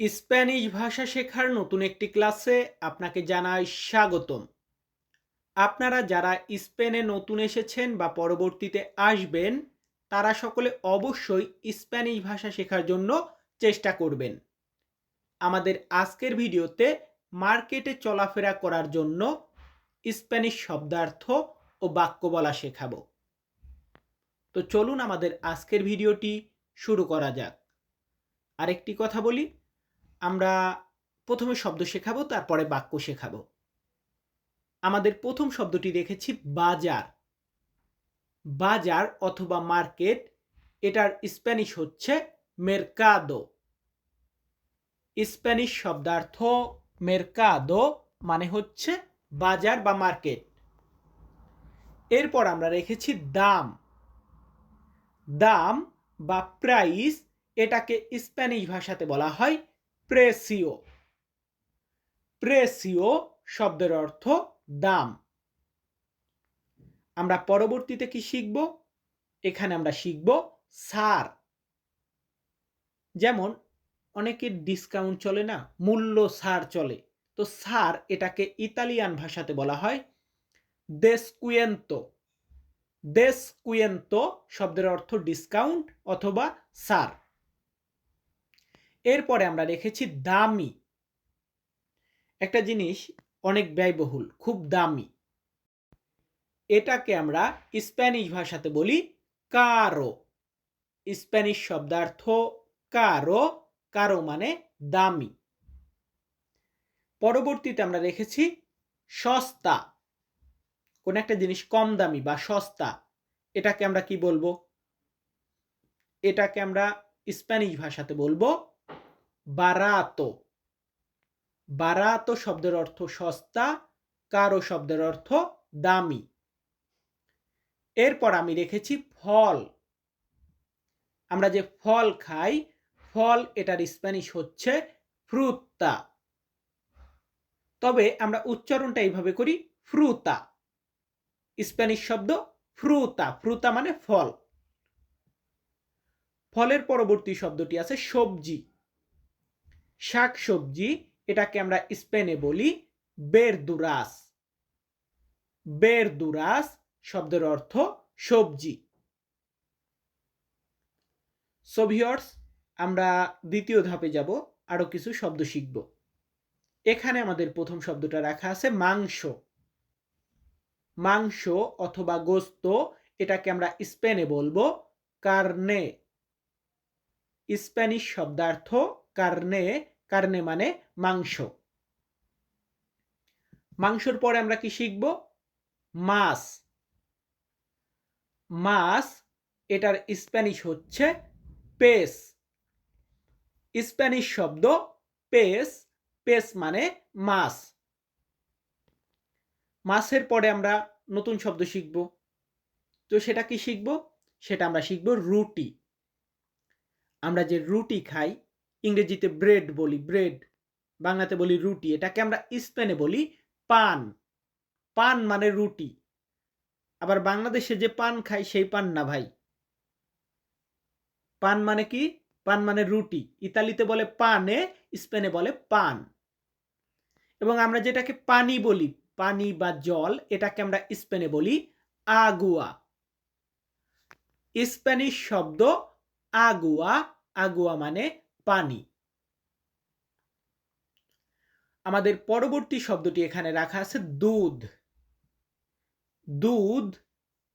Spanish ভাষা শেখার নতুন একটি ক্লাসে আপনাকে জানাই স্বাগতম। আপনারা যারা স্পেনে নতুন এসেছেন বা পরবর্তীতে আসবেন, তারা সকলে অবশ্যই স্প্যানিশ ভাষা শেখার জন্য চেষ্টা করবেন। আমাদের আজকের ভিডিওতে মার্কেটে চলাফেরা করার জন্য স্প্যানিশ শব্দার্থ ও বাক্য বলা শেখাবো। তো চলুন আমাদের আজকের ভিডিওটি শুরু করা যাক। আরেকটি কথা বলি আমরা প্রথমে শব্দ শেখাবো, তারপরে বাক্য শেখাবো। আমাদের প্রথম শব্দটি রেখেছি বাজার। বাজার অথবা মার্কেট, এটার স্প্যানিশ হচ্ছে মেরকাদো স্প্যানিশ শব্দার্থ মেরকাদো মানে হচ্ছে বাজার বা মার্কেট। এরপর আমরা রেখেছি দাম। দাম বা প্রাইস এটাকে স্প্যানিশ ভাষাতে বলা হয় প্রেসিও। প্রেসিও শব্দের অর্থ দাম। আমরা পরবর্তীতে কি শিখব? এখানে আমরা শিখব সার। যেমন অনেকের ডিসকাউন্ট চলে না, মূল্য সার চলে। তো সার এটাকে ইতালিয়ান ভাষাতে বলা হয় দেসকুয়েন্তো দেসকুয়েন্তো শব্দের অর্থ ডিসকাউন্ট অথবা সার। এরপরে আমরা রেখেছি দামি। একটা জিনিস অনেক ব্যয়বহুল, খুব দামি। এটাকে আমরা স্প্যানিশ ভাষাতে বলি কারও। স্প্যানিশ শব্দার্থ কারও কারও মানে দামি। পরবর্তীতে আমরা রেখেছি সস্তা। কোন একটা জিনিস কম দামি বা সস্তা, এটাকে আমরা কি বলব? এটাকে আমরা স্প্যানিশ ভাষাতে বলব বারাতো। বারাতো শব্দের অর্থ সস্তা, কারও শব্দের অর্থ দামি। এরপর আমি রেখেছি ফল। আমরা যে ফল খাই, ফল এটার স্প্যানিশ হচ্ছে ফ্রুত্তা তবে আমরা উচ্চারণটা এইভাবে করি ফ্রুতা। স্প্যানিশ শব্দ ফ্রুতা ফ্রুতা মানে ফল। ফলের পরবর্তী শব্দটি আছে সবজি। শাক সবজি এটাকে আমরা স্পেনে বলি বেরদুরাস। বেরদুরাস শব্দের অর্থ সবজি। সোভিয়র্স আমরা দ্বিতীয় ধাপে যাব, আরও কিছু শব্দ শিখব। এখানে আমাদের প্রথম শব্দটা রাখা আছে মাংস। মাংস অথবা গোস্ত, এটাকে আমরা স্পেনে বলব কার্নে। স্প্যানিশ শব্দার্থ কার্নে কার্নে মানে মাংস। মাংসর পরে আমরা কি শিখব? মাছ। মাছ, এটার স্প্যানিশ হচ্ছে পেস। স্প্যানিশ শব্দ পেস পেস মানে মাছ। মাছের পরে আমরা নতুন শব্দ শিখব। তো সেটা কি শিখব? সেটা আমরা শিখব রুটি। আমরা যে রুটি খাই ইংরেজিতে ব্রেড বলি ব্রেড বাংলাতে বলি রুটি। এটাকে আমরা স্পেনে বলি পান। পান মানে রুটি। আবার বাংলাদেশে যে পান খাই, সেই পান না ভাই। পান মানে কি? পান মানে রুটি। ইতালিতে বলে পানে, স্পেনে বলে পান। এবং আমরা যেটাকে পানি বলি, পানি বা জল, এটাকে আমরা স্পেনে বলি আগুয়া। স্প্যানিশ শব্দ আগুয়া। আগুয়া মানে পানি। আমাদের পরবর্তী শব্দটি এখানে রাখা আছে দুধ। দুধ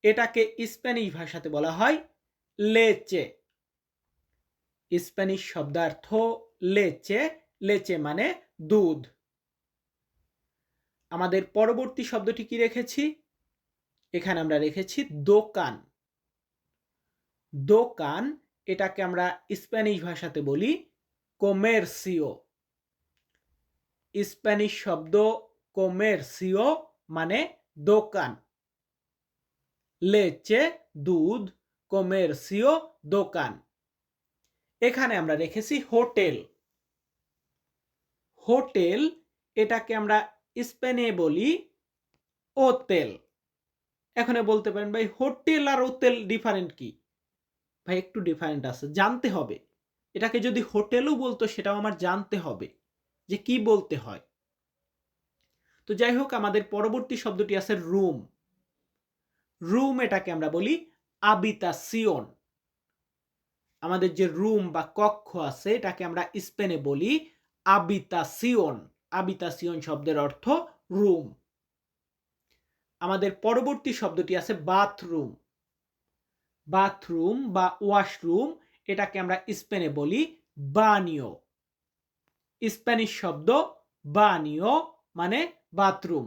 এটাকে স্প্যানিশ ভাষাতে বলা হয় লেচে। স্প্যানিশ শব্দার্থ লেচে লেচে মানে দুধ। আমাদের পরবর্তী শব্দটি কি রেখেছি? এখানে আমরা রেখেছি দোকান। দোকান এটাকে আমরা স্প্যানিশ ভাষাতে বলি কোমেরসিও স্প্যানিশ শব্দ কোমেরসিও মানে দোকান। লেচে, দুধ কোমেরসিও দোকান। এখানে আমরা রেখেছি হোটেল। হোটেল এটাকে আমরা স্পেনে বলি ওতেল। এখানে বলতে পারেন ভাই হোটেল আর ওতেল ডিফারেন্ট কি? ভাই, একটু ডিফারেন্ট আছে। জানতে হবে। এটাকে যদি হোটেলও বলতো, সেটাও আমার জানতে হবে যে কি বলতে হয়। তো যাই হোক, আমাদের পরবর্তী শব্দটি আছে রুম রুম এটাকে আমরা বলি আবিতাসিয়ন আমাদের যে রুম বা কক্ষ আছে, এটাকে আমরা স্পেনে বলি আবিতা সিওন আবিতাসিয়ন আবিতাসিয়ন শব্দের অর্থ রুম আমাদের পরবর্তী শব্দটি আছে বাথরুম বাথরুম বা ওয়াশরুম, এটাকে আমরা স্পেনে বলি বানিও। স্প্যানিশ শব্দ বানিও মানে বাথরুম।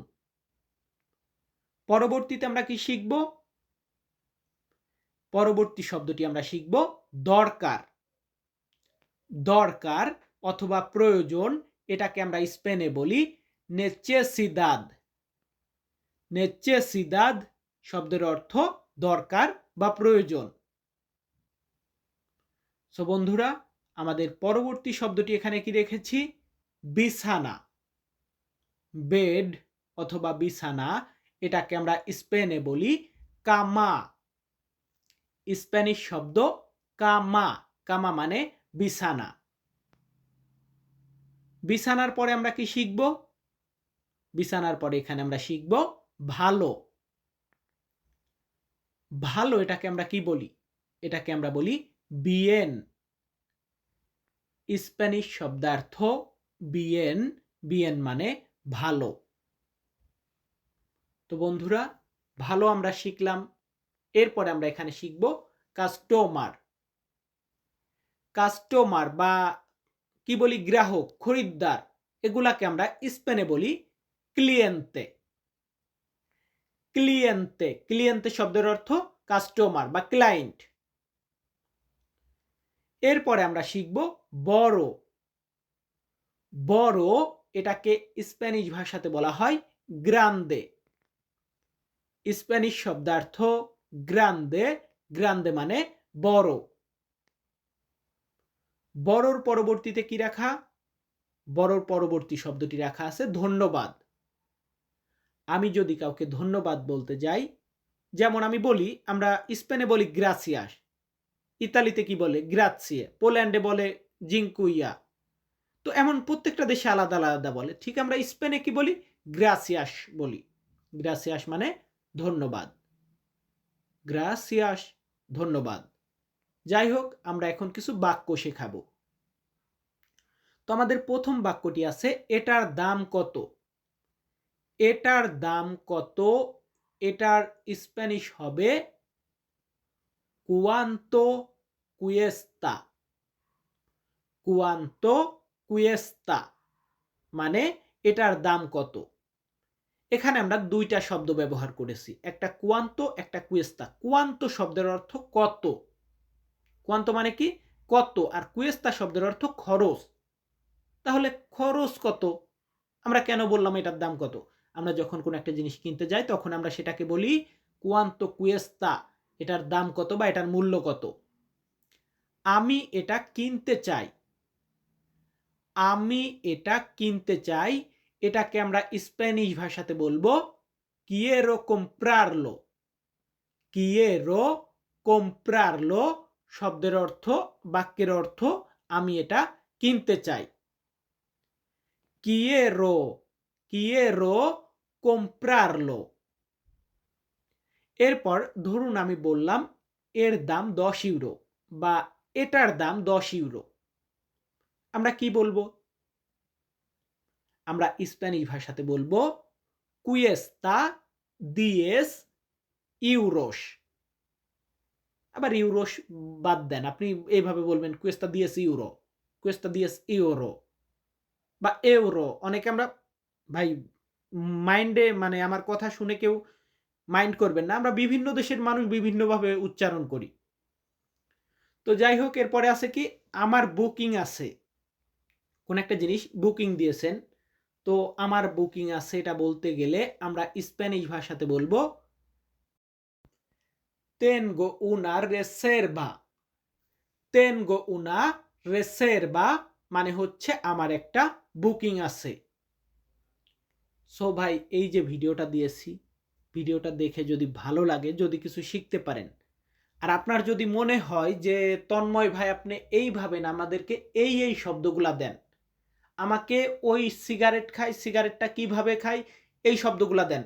পরবর্তীতে আমরা কি শিখব? পরবর্তী শব্দটি আমরা শিখব দরকার। দরকার অথবা প্রয়োজন, এটাকে আমরা স্পেনে বলি নেচেসিদাদ। নেচেসিদাদ শব্দের অর্থ দরকার বা প্রয়োজন। সো বন্ধুরা, আমাদের পরবর্তী শব্দটি এখানে কি রেখেছি? বিছানা। বেড অথবা বিছানা, এটাকে আমরা স্পেনে বলি কামা। স্প্যানিশ শব্দ কামা। কামা মানে বিছানা। বিছানার পরে আমরা কি শিখব? বিছানার পরে এখানে আমরা শিখব ভালো। ভালো এটাকে আমরা কি বলি? এটাকে আমরা বলি বিয়েন স্প্যানিশ শব্দার্থ বিয়েন বিয়েন মানে ভালো। তো বন্ধুরা, ভালো আমরা শিখলাম। এরপরে আমরা এখানে শিখব কাস্টমার। কাস্টমার বা কি বলি? গ্রাহক, খরিদ্দার, এগুলাকে আমরা স্পেনে বলি ক্লিয়েন্তে। ক্লিয়েন্তে ক্লিয়েন্তে শব্দের অর্থ কাস্টমার বা ক্লায়েন্ট এরপরে আমরা শিখব বড় বড় এটাকে স্প্যানিশ ভাষাতে বলা হয় গ্রান্দে স্প্যানিশ শব্দার্থ গ্রান্দে গ্রান্দে মানে বড়। বড়র পরবর্তীতে কি রাখা? বড়র পরবর্তী শব্দটি রাখা আছে ধন্যবাদ। আমি যদি কাউকে ধন্যবাদ বলতে যাই, যেমন আমি বলি, আমরা স্পেনে বলি গ্রাসিয়াস ইতালিতে কি বলে গ্রাৎসিয়ে পোল্যান্ডে বলে জিঙ্কুইয়া তো এমন প্রত্যেকটা দেশে আলাদা আলাদা বলে। ঠিক আমরা স্পেনে কি বলি? গ্রাসিয়াস বলি। গ্রাসিয়াস মানে ধন্যবাদ। গ্রাসিয়াস ধন্যবাদ। যাই হোক, আমরা এখন কিছু বাক্য শেখাবো। তো আমাদের প্রথম বাক্যটি আছে, এটার দাম কত? এটার দাম কত? এটার স্প্যানিশ হবে কুয়ান্তো কুয়েস্তা। কুয়ান্তো কুয়েস্তা। মানে এটার দাম কত? এখানে আমরা দুইটা শব্দ ব্যবহার করেছি। একটা কুয়ান্ত, একটা কুয়েস্তা। কুয়ান্ত শব্দের অর্থ কত? কুয়ান্ত মানে কি? কত। আর কুয়েস্তা শব্দের অর্থ খরচ। তাহলে খরচ কত? আমরা কেন বললাম এটার দাম কত? আমরা যখন কোনো একটা জিনিস কিনতে যাই, তখন আমরা সেটাকে বলি কুয়ান্ত কুয়েস্তা এটার দাম কত বা এটার মূল্য কত? আমি এটা কিনতে চাই। আমি এটা কিনতে চাই, এটাকে আমরা স্প্যানিশ ভাষাতে বলব কিয়েরো comprarlo. কিয়েরো comprarlo শব্দের অর্থ, বাক্যের অর্থ, আমি এটা কিনতে চাই। কিয়েরো কিয়েরো comprarlo. এরপর ধরুন আমি বললাম, এর দাম দশ ইউরো বা এটার দাম দশ ইউরো। আমরা কি বলব? আমরা স্প্যানিশ ভাষাতে বলব কুয়েস্তা দিয়েস ইউরোস আবার ইউরোস বাদ দেন, আপনি এইভাবে বলবেন কুয়েস্তা দিয়েস ইউরো কুয়েস্তা দিয়েস ইউরো বা এউরো অনেকে আমরা ভাই মাইন্ডে মানে আমার কথা শুনে কেউ মাইন্ড করবেন না। আমরা বিভিন্ন দেশের মানুষ বিভিন্নভাবে উচ্চারণ করি। তো যাই হোক, এরপরে আছে কি, আমার বুকিং আছে। কোন একটা জিনিস বুকিং দিয়েছেন। তো আমার বুকিং আছে এটা বলতে গেলে আমরা স্প্যানিশ ভাষাতে বলব, tengo una reserva tengo una reserva মানে হচ্ছে আমার একটা বুকিং আছে। সো ভাই, এই যে ভিডিওটা দিয়েছি, ভিডিওটা দেখে যদি ভালো লাগে, যদি কিছু শিখতে পারেন। আর আপনার যদি মনে হয় যে, তন্ময় ভাই, আপনি এইভাবে না আমাদেরকে এই এই শব্দগুলা দেন। আমাকে ওই সিগারেট খাই, সিগারেটটা কীভাবে খাই, এই শব্দগুলা দেন।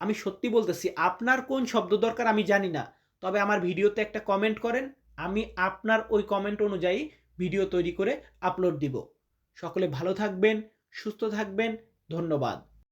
আমি সত্যি বলতেছি, আপনার কোন শব্দ দরকার আমি জানি না। তবে আমার ভিডিওতে একটা কমেন্ট করেন, আমি আপনার ওই কমেন্ট অনুযায়ী ভিডিও তৈরি করে আপলোড দিব। সকলে ভালো থাকবেন, সুস্থ থাকবেন, ধন্যবাদ।